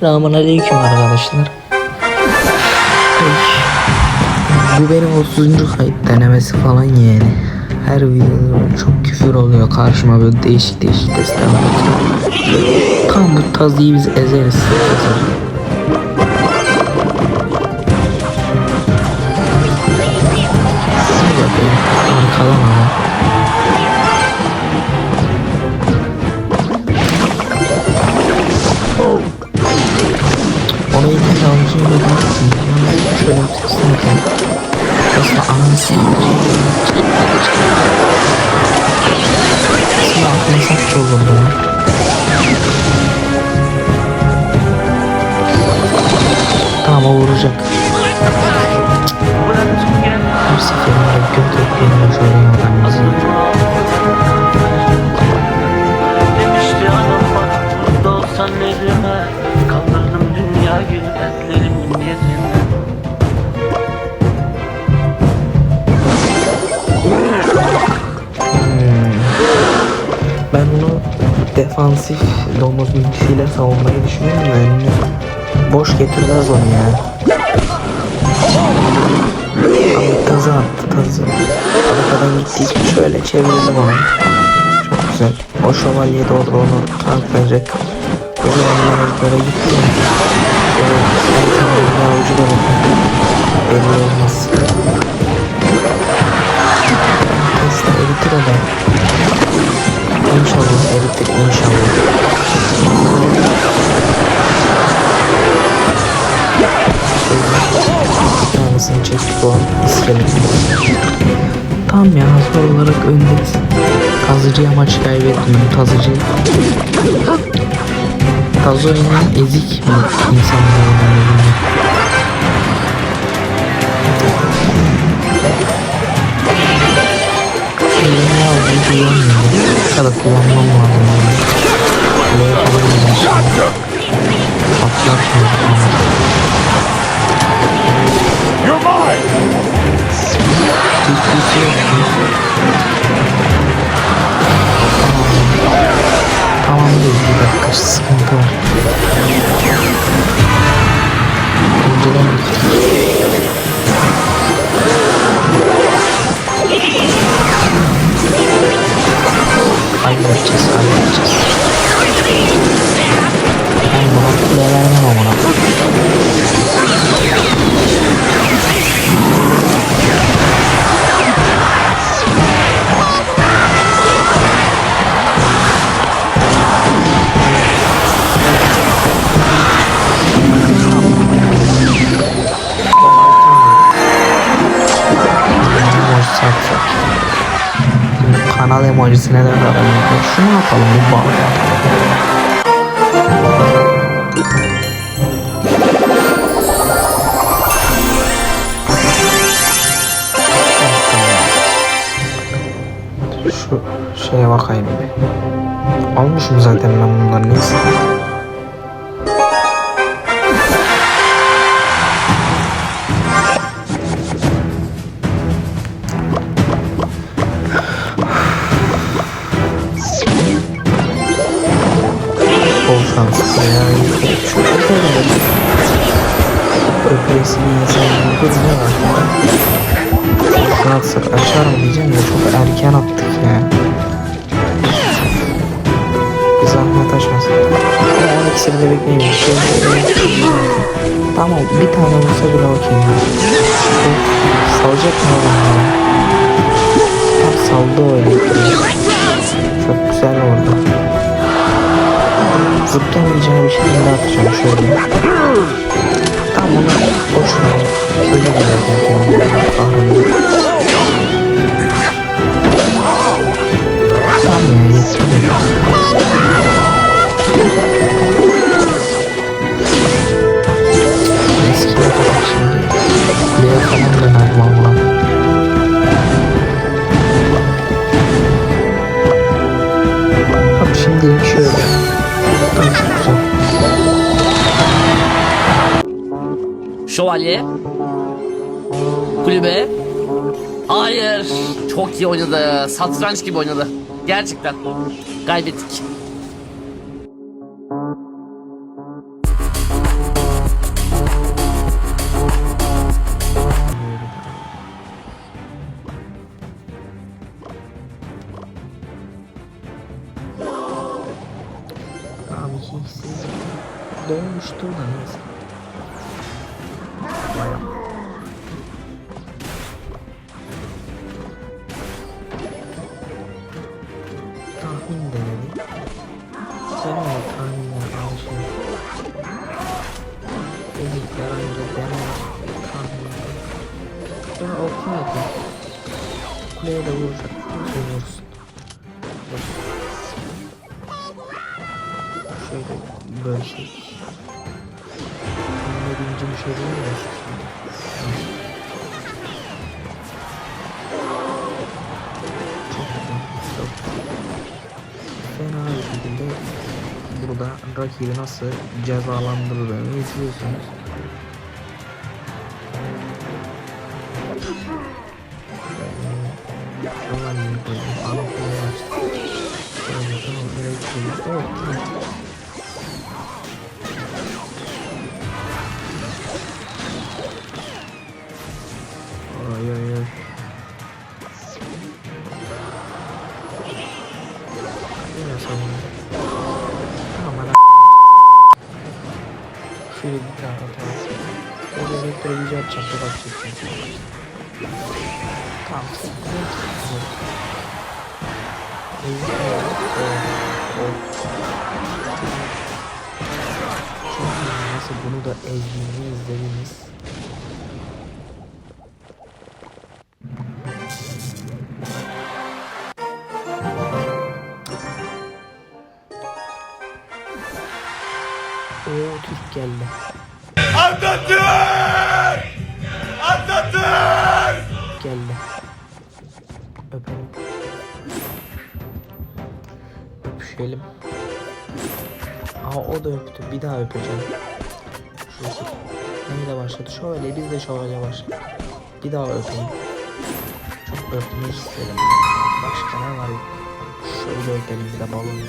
Selamun aleyküm arkadaşlar. Bu benim 30. kayıt denemesi falan yani. Her videoda çok küfür oluyor karşıma böyle değişik değişik testler Tam bu tazıyı biz ezeriz. Dur bir avucuyla baktım. Şöyle. Aslında anası Aslında aklına sakça olurdu ya. Tamam o vuracak. Her seferinde göt ekleyelim şöyle yandan Demişti anam bana burada olsan ne gibi dertlerimin yerine Ben bunu defansif domuz bilgisiyle savunmayı düşünüyorum da boş getirmez onu ya. Abi tazı attı tazı. Arkadan için şöyle çevirdim onu. Çok güzel. O şövalye orada onu tanklayacak. Böyle gitti. Bir tane bir avucu da bakın. Olmaz. Tesla eritir o da. İnşallah eritir inşallah. Tanesini çektik o an iskeletini. Tamam ya hazır olarak öndeyiz. Tazıcıya maç kaybetmiyorum. Tazıcı Tazo yine ezik mi insanlar yani Elini almayı kullanmıyorum. Ya da kullanmam lazım. yani. Ne yapabilirim şimdi? Atlar şimdi. You're mine! Tamam değil bir dakika sıkıntı var. Şimdi kanal emojisine de bakalım. Şunu yapalım bu bağlı. Şu şeye bakayım bir. Almışım zaten ben bunları neyse. Yazan bir ne var? Şunu atsak açar mı diyeceğim de çok erken attık ya. Bir zahmet açmasın. Ama 12 sene bekleyeyim. Tamam bir tane vursa bile okey ya. Salacak mı adam ya? Tam saldı öyle. Çok güzel oldu. Zıplamayacağı bir şekilde atacağım şöyle. Tamam onu boş ver. Öyle bir yerden Kahraman. Tamam ya yetti. Eskiye iyi oynadı Satranç gibi oynadı. Gerçekten. Kaybettik Sonra okuyordu. Kuleye de vuracak. Vurursun. Bak. Şöyle bölsek. Önüne birinci bir şey değil mi? Fena bir şekilde burada rakibi nasıl cezalandırıldığını izliyorsunuz. Şövalyeyi koydum. Anahtarı açtım. Şöyle tamam böyle bir şey. Evet tamam. Oy oy oy. Yine savunma. Aman a- Şöyle bir tane atalım. Böyle elektro gücü atacağım. Dur atacağım. Tamam. Çok güzel. Çok güzel. Eyvah. Oh, oh. Çok iyi. Nasıl bunu da ezdiğini izlediniz. Oo Türk geldi. Atatürk! Aa o da öptü. Bir daha öpeceğim. Şurası. Neyle başladı? Şöyle biz de şöyle başladık. Bir daha öpeyim. Çok öpmek istedim. Başka ne var? Şöyle öpelim bir de balon.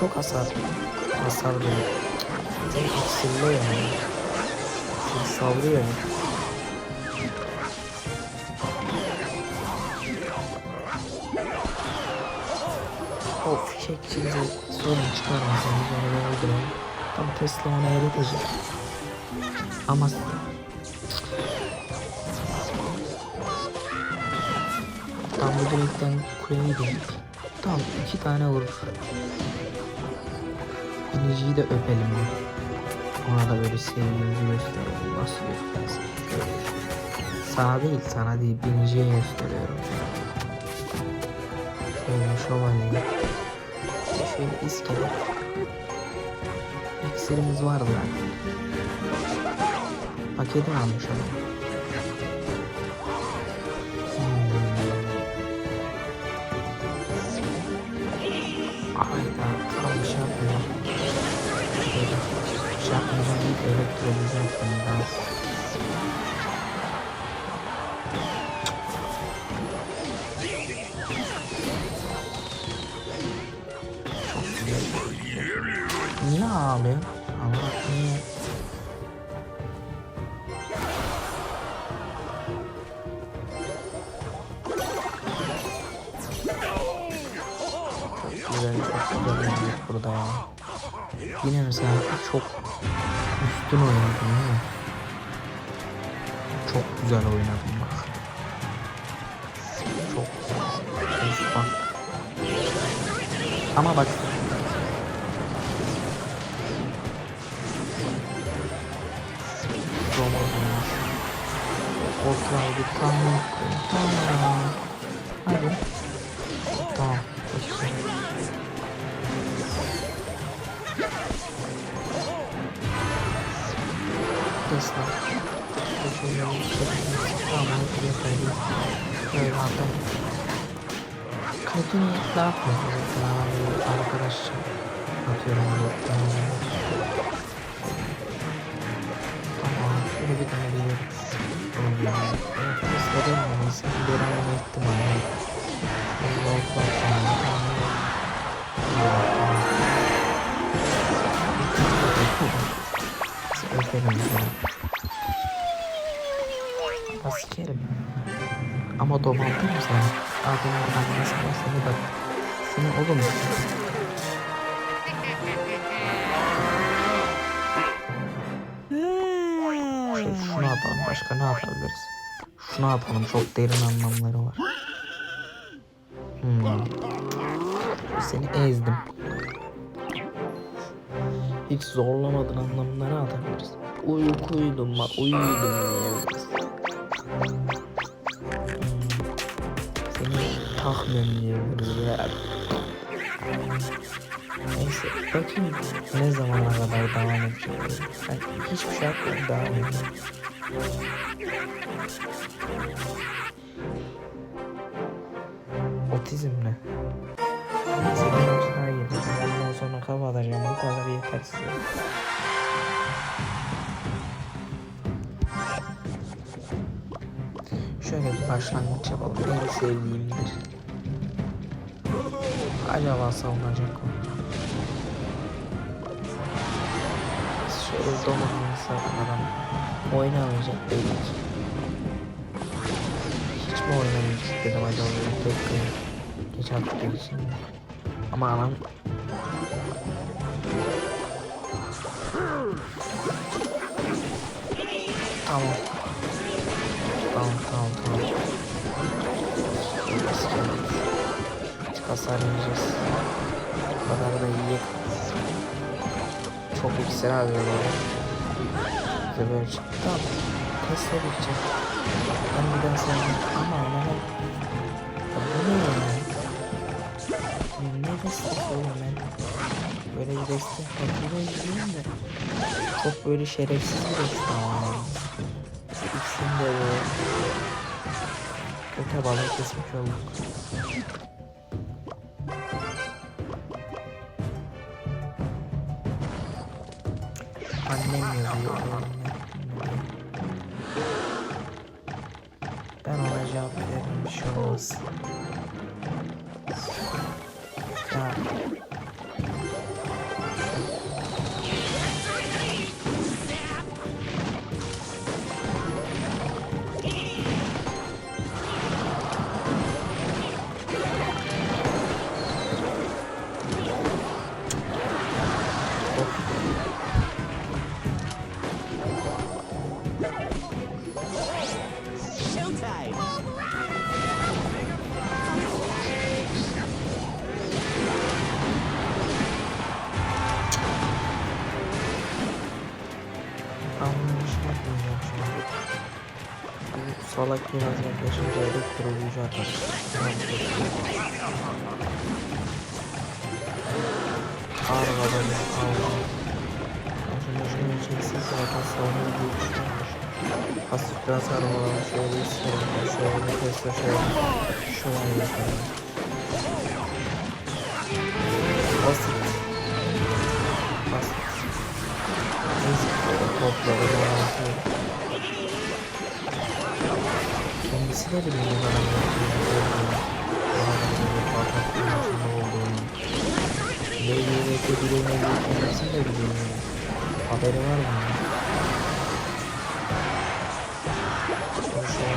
Çok hasar. Hasar değil. Çok iksirli yani. Savrıyor yani. Bize sorun çıkarmasın. Biz onu öldürelim. Tam Tesla onu eritecek. Ama Tam bu direkten kuleyi de Tam iki tane vurur. Biniciyi de öpelim? Ona da böyle sevgimizi gösterelim. Nasıl göstersin? Sana değil, sana değil. Biniciye gösteriyorum. Şöyle şövalye. Şöyle iskelet. İksirimiz vardı zaten. Paketi almış ama. Hmm. Ayda tam şey yapmıyor. Şöyle şey yapmadan. Üstün oynadım mi? Çok güzel oynadım bak. Çok bak. Ama bak Roma olmuş. Oturaydı tamam. Tamam. Hadi. Tamam. Çok Teşekkürler. Tamam. Yeterli. Böyle adam. Kötü niyetli atmıyor. Mesela böyle arkadaşça atıyorum. böyle. Tamam. Şöyle bir tane biliyorum. Oğlum. Evet. Tesla'dan mı? Sen bir an ihtimali. Allah Allah. Tamam. Tamam. Öperim sana. Askerim. Askerim. Ama domaldım seni. Adam oradan nasıl seni bak. Seni oğlum. Şunu atalım başka ne atabiliriz? Şunu atalım çok derin anlamları var. Hmm. Seni ezdim. Hiç zorlamadın anlamları atabiliriz. Uykuydum bak. Hmm. Seni diyebiliriz ya. Neyse bakayım ne zamana kadar devam edecek. Ben hiçbir şey yapmadan devam edeceğim. Otizm ne? Neyse benim için iyi. Ondan sonra kapatacağım. Bu kadar yeter Şöyle bir başlangıç yapalım. En sevdiğimdir. Acaba savunacak mı? Şöyle domuzunu sakmadan oynamayacak belli Hiç mi oynamayacak dedim acaba tek gün geç attığı için. Ama anam. Tamam Hiç hasar yiyeceğiz. Bu kadar da iyi. Çok iksir harcıyorlar. Bize böyle çıktı. Tamam. Test edecek. Ben bir daha sevdim. Ama ama bu ne ya? Ne destek oğlum ben? Böyle bir destek fakire izliyorum da. Çok böyle şerefsiz bir destek ama. İkisini de böyle. Köte balık kesmiş olduk. Annem yazıyor. Ben ona cevap veririm bir. Salak biraz yaklaşınca elektrolücü atar. Arabadan aldım. Şunu çeksin zaten savunma bir düşünmüş. Hafif biraz arabadan şöyle isterim. Şöyle Tesla şöyle. Şu an yapalım. Basit. Basit. Neyse topları ne patlattığın içinde olduğunu. LGBT bireyine kendisi de biliyor. Haberi var mı? Boşa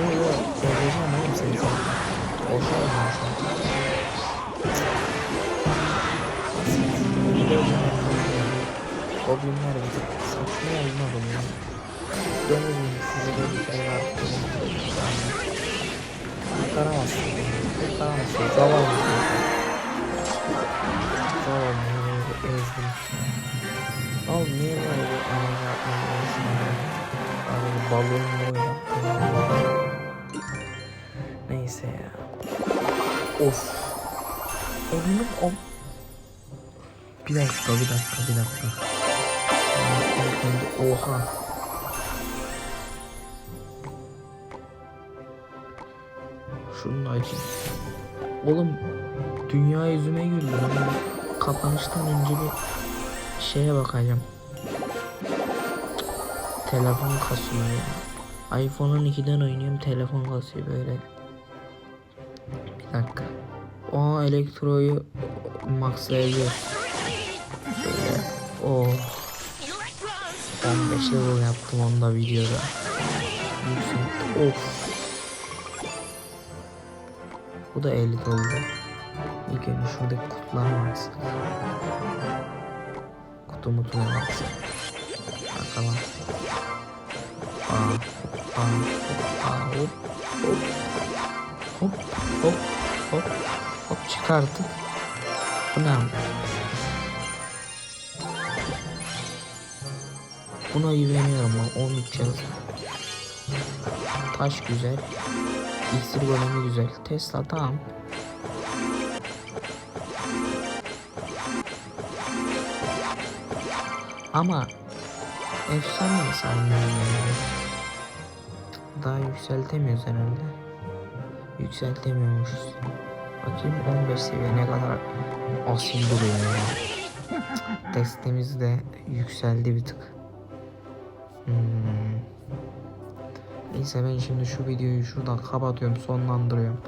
Yok yok. Geleceğim oğlum seni sen. Boşa olma şu an. Goblinler bir tık saçma olmadı mı ya? Kurtaramazsın. Kurtaramazsın. Zavallı. Zavallı. Ezdim. Oğlum niye böyle enerji yapmalıyız? Abi balonla oynattım. Neyse ya. Of. Elimin o... Bir dakika, bir dakika, bir dakika. Oha. Şunu da açayım. Oğlum dünya yüzüme güldü. Ben kapanıştan önce bir şeye bakacağım. Telefon kasıyor ya. iPhone 12'den oynuyorum telefon kasıyor böyle. Bir dakika. O elektroyu maxlayabiliyor. Böyle. Oh. 15 level yaptım onda videoda. Of. Bu da 50 oldu. İlk önce şuradaki kutulara baksın. Kutu mutu ne baksın. Bakalım. Aa, aa, aa, hop, hop, hop, hop, hop, hop çıkarttık. Bu ne? Buna güveniyorum ben 13 yaz. Taş güzel. İksir golemi güzel. Tesla tamam. Ama efsane sanmıyorum. Daha yükseltemiyoruz herhalde. Yükseltemiyormuşuz. Bakayım 15 seviye ne kadar asil duruyor ya. Testimiz de yükseldi bir tık. Hmm. Neyse ben şimdi şu videoyu şuradan kapatıyorum sonlandırıyorum.